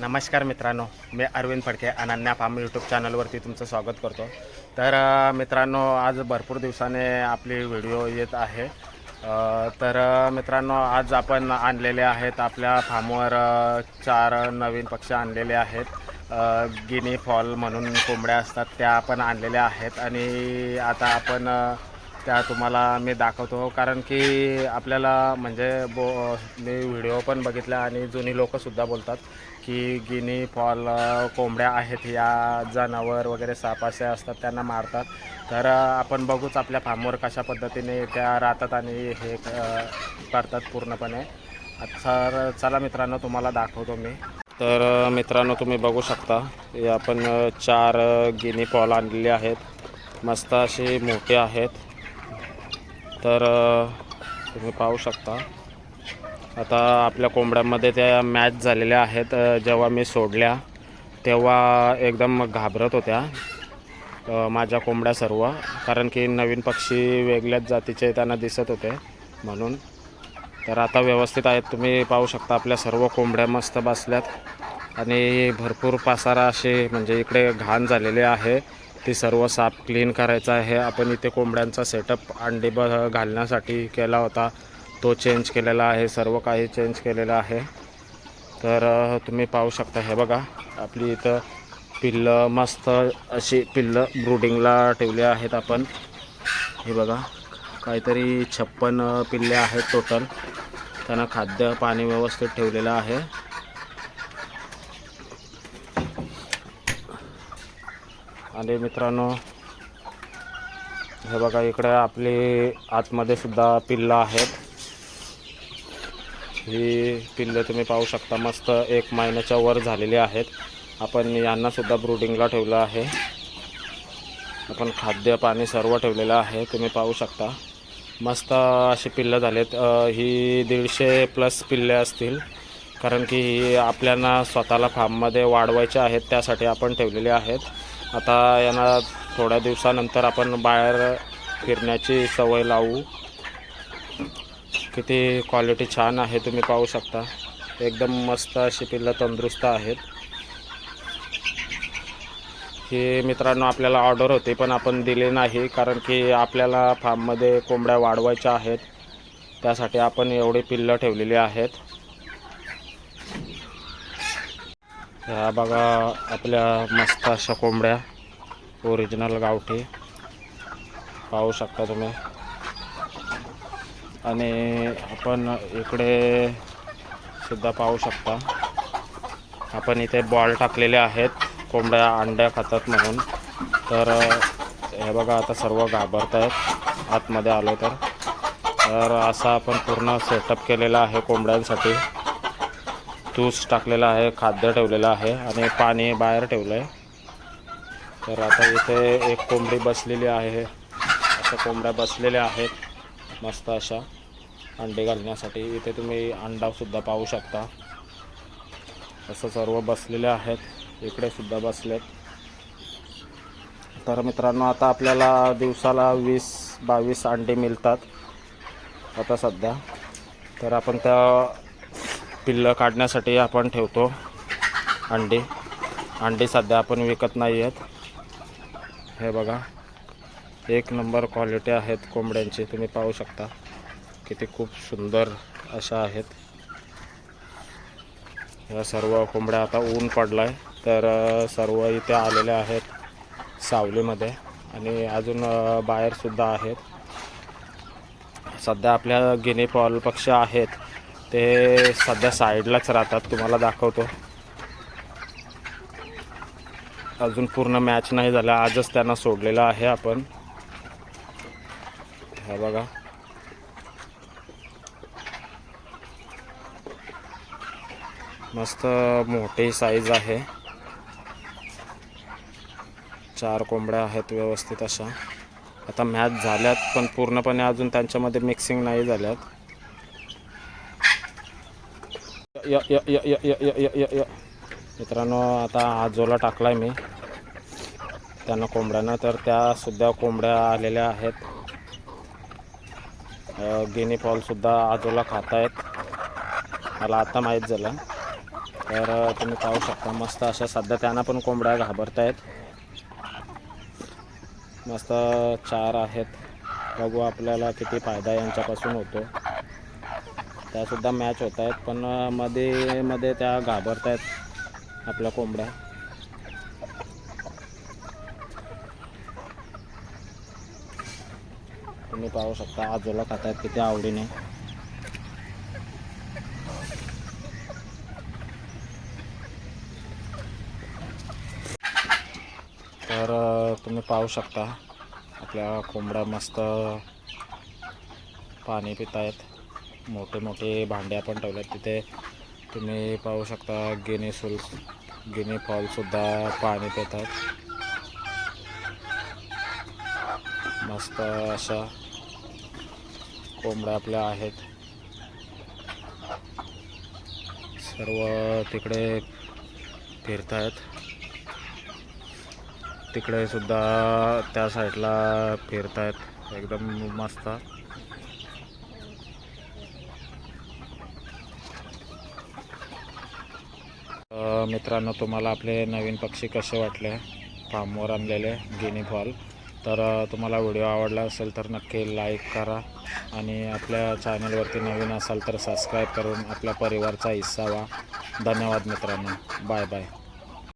नमस्कार मित्रांनो मी अरविंद फडके अनन्या फार्म यूट्यूब चॅनलवरती तुमचं स्वागत करतो. तर मित्रांनो आज भरपूर दिवसाने आपली व्हिडिओ येत आहे. तर मित्रांनो आज आपण आणलेले आहेत आपल्या फार्मवर चार नवीन पक्षी आणलेले आहेत. गिनी फॉल म्हणून कोंबड्या असतात त्या आपण आणलेल्या आहेत. आणि आता आपण त्या तुम्हाला मी दाखवतो. कारण की आपल्याला म्हणजे बो मी व्हिडिओ पण बघितला आणि जुनी लोकंसुद्धा बोलतात की गिनी फॉल कोंबड्या आहेत या जनावर वगैरे सापासे असतात त्यांना मारतात. तर आपण बघूच आपल्या फार्मवर कशा पद्धतीने त्या राहतात आणि हे करतात पूर्णपणे. तर चला मित्रांनो तुम्हाला दाखवतो मी. तर मित्रांनो तुम्ही बघू शकता हे आपण चार गिनी फॉल आणलेले आहेत. मस्त असे मोठे आहेत. तर तुम्ही पाहू शकता. आता आपल्या कोंबड्यांमध्ये त्या मॅच झालेल्या आहेत. जेव्हा मी सोडल्या तेव्हा एकदम घाबरत होत्या माझ्या कोंबड्या सर्व. कारण की नवीन पक्षी वेगळ्याच जातीचे त्यांना दिसत होते म्हणून. तर आता व्यवस्थित आहेत. तुम्ही पाहू शकता आपल्या सर्व कोंबड्या मस्त बसल्यात. आणि भरपूर पासारा असे म्हणजे इकडे घाण झालेले आहे. ते सर्व साफ क्लीन करायचं आहे. आपण इथे कोंबड्यांचा सेटअप अंडी ब घालण्यासाठी केला होता. तो चेंज केलेला आहे. सर्व काही चेंज केलेलं आहे. तर तुम्ही पाहू शकता हे बघा. आपली इथं पिल्लं मस्त अशी पिल्लं ब्रुडिंगला ठेवली आहेत आपण. हे बघा. काहीतरी छप्पन पिल्ले आहेत टोटल त्यांना खाद्य पाणी व्यवस्थित ठेवलेलं आहे. आणि मित्रांनो हे बघा इकडे आपली आतमध्ये सुद्धा पिल्लं आहेत. ही पिल्लं तुम्ही पाहू शकता मस्त एक महिन्याच्या वर झालेली आहेत. आपण यांनासुद्धा ब्रुडिंगला ठेवलं आहे. आपण खाद्य पाणी सर्व ठेवलेलं आहे तुम्ही पाहू शकता. मस्त अशी पिल्लं झालेत. ही दीडशे प्लस पिल्ले असतील कारण की ही आपल्याला स्वतःला फार्ममध्ये वाढवायचे आहेत त्यासाठी आपण ठेवलेले आहेत. आता यांना थोड्या दिवसानंतर आपण बाहेर फिरण्याची सवय लावू. किती क्वालिटी छान आहे तुम्ही पाहू शकता. एकदम मस्त अशी पिल्लं तंदुरुस्त आहेत. ही मित्रांनो आपल्याला ऑर्डर होती पण आपण दिली नाही कारण की आपल्याला फार्ममध्ये कोंबड्या वाढवायच्या आहेत. त्यासाठी आपण एवढी पिल्लं ठेवलेली आहेत. ह्या बघा आपल्या मस्त अशा कोंबड्या ओरिजिनल गावठी. पाहू शकता तुम्ही. आणि आपण इकडे सुद्धा पाहू शकता. आपण इथे बॉल टाकलेले आहेत कोंबड्या अंड्या खातात म्हणून. तर हे बघा आता सर्व घाबरत आहेत आतमध्ये आलो तर. तर असा आपण पूर्ण सेटअप केलेला आहे कोंबड्यांसाठी. तूस टाकलेला आहे खाद्य ठेवलेलं आहे आणि पाणी बाहेर ठेवलं आहे तर आता इथे एक कोंबडी बसलेली आहे. अशा कोंबड्या बसलेल्या आहेत मस्त अशा अंडे घालण्यासाठी. इथे तुम्ही अंडासुद्धा पाहू शकता. असं सर्व बसलेले आहेत इकडे सुद्धा बसलेत. तर मित्रांनो आता आपल्याला दिवसाला वीस बावीस अंडे मिळतात. आता सध्या. तर आपण त्या पिल्लं काढण्यासाठी आपण ठेवतो. अंडी. अंडी सध्या आपण विकत नाही आहेत. हे बघा. एक नंबर क्वालिटी आहेत कोंबड्यांची. तुम्ही पाहू शकता. किती खूप सुंदर अशा आहेत. या सर्व कोंबड्या आता ऊन पडलं आहे तर सर्व इथे आलेल्या आहेत सावलीमध्ये. आणि अजून बाहेरसुद्धा आहेत. सध्या आपल्या गिनी पॉल पक्ष आहेत. ते सध्या साईडलाच राहतात तुम्हाला दाखवतो. अजून पूर्ण मॅच नाही झाला आजच त्यांना सोडलेलं आहे आपण. हे बघा. मस्त मोठी साईज आहे. चार कोंबड्या आहेत व्यवस्थित अशा. आता मॅच झाल्यात पण पूर्णपणे अजून त्यांच्यामध्ये मिक्सिंग नाही झाल्यात. य य य य य य य य य. मित्रांनो आता आजोला टाकला आहे मी. त्यांना कोंबड्यांना तर त्यासुद्धा कोंबड्या आलेल्या आहेत. गिनी फॉलसुद्धा आजोला खात आहेत मला आता माहीत झालं. तर तुम्ही पाहू शकता मस्त अशा सध्या त्यांना पण कोंबड्या घाबरत आहेत मस्त चार आहेत. बघू आपल्याला किती फायदा यांच्यापासून होतो. त्यासुद्धा मॅच होत आहेत. पण मध्ये मध्ये त्या घाबरत आहेत आपल्या कोंबड्या. तुम्ही पाहू शकता आजोला खात आहेत किती आवडीने. तर तुम्ही पाहू शकता आपल्या कोंबड्या मस्त पाणी पित आहेत मोठे मोठे भांडे आपण ठेवलेत तिथे तुम्ही पाहू शकता गिनी सुल गिनी फॉलसुद्धा पाणी पितात. मस्त अशा कोंबड्या आपल्या आहेत. सर्व तिकडे फिरत आहेत तिकडे सुद्धा त्या साईडला फिरत आहेत एकदम मस्त. मित्रांनो तुम्हाला आपले नवीन पक्षी कसे वाटले? फार्मवर आणलेले गिनी फॉल. तर तुम्हाला व्हिडिओ आवडला असेल तर नक्की लाईक करा आणि आपल्या चॅनलवरती नवीन असाल तर सबस्क्राईब करून आपल्या परिवारचा हिस्सा व्हा. धन्यवाद मित्रांनो. Bye bye.